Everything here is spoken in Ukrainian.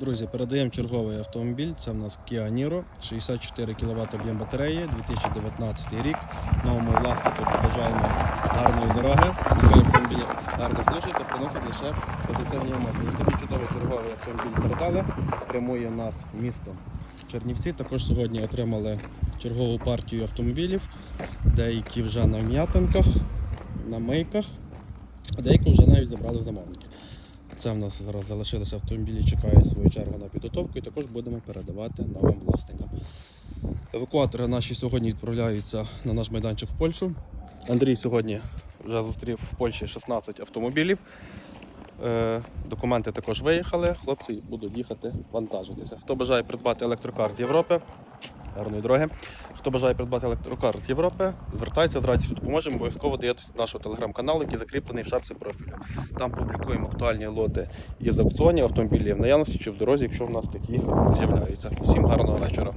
Друзі, передаємо черговий автомобіль. Це в нас Kia Niro, 64 кВт об'єм батареї, 2019 рік. Новому власнику побажаємо гарної дороги. Нехай автомобіль гарно служить та приносить лише позитивні емоції. Такий чудовий черговий автомобіль передали. Прямує в нас місто Чернівці. Також сьогодні отримали чергову партію автомобілів. Деякі вже на м'ятинках, на мийках, а деякі вже навіть забрали замовники. Це в нас зараз залишилися автомобілі, чекають свою чергу на підготовку і також будемо передавати новим власникам. Евакуатори наші сьогодні відправляються на наш майданчик в Польщу. Андрій сьогодні вже зустрів в Польщі 16 автомобілів. Е, Документи також виїхали. Хлопці будуть їхати вантажитися. Хто бажає придбати електрокар з Європи, гарної дороги. Хто бажає придбати електрокар з Європи, звертайтеся з радістю допоможемо. Обов'язково даєтесь нашого телеграм-каналу, який закріплений в шапці профілю. Там публікуємо актуальні лоти із аукціонів автомобілів в наявності чи в дорозі, якщо в нас такі з'являються. Всім гарного вечора.